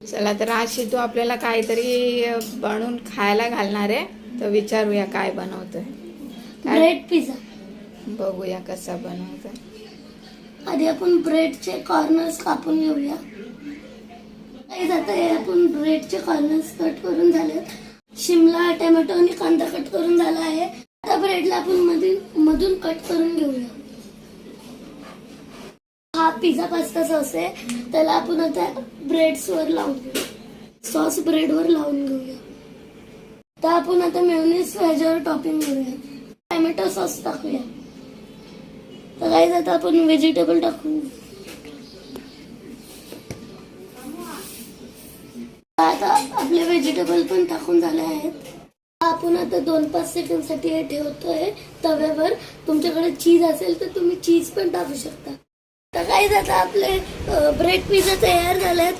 चला तर आज शितू आपल्याला काहीतरी बनवून खायला घालणार आहे. तर विचारूया काय बनवतोय. Bread pizza. बघूया कसा बनवतोय. आधी आपण ब्रेडचे कॉर्नर्स कापून घेऊया. आता हे आपण ब्रेडचे कॉर्नर्स कट करून झाले शिमला टोमॅटो आणि कांदा कट करून झाला आहे. आता ब्रेडला आपण मधून मधून कट करून घेऊया. पिझ्झा पास्ता सॉस आहे त्याला आपण आता ब्रेड्स वर लावून घेऊ. सॉस ब्रेड वर लावून घेऊया. आता मेयोनीज ह्याच्यावर टॉपिंग टोमॅटो सॉस टाकूया. तर काय आता आपण व्हेजिटेबल टाकू. आता आपले व्हेजिटेबल पण टाकून आपण आता दोन पाच सेकंड साठी हे ठेवतोय तव्यावर. चीज़ असेल तर तुम्ही चीज़ पण टाकू शकता. तर काय आता आपले ब्रेड पिझ्झा तयार झालेत.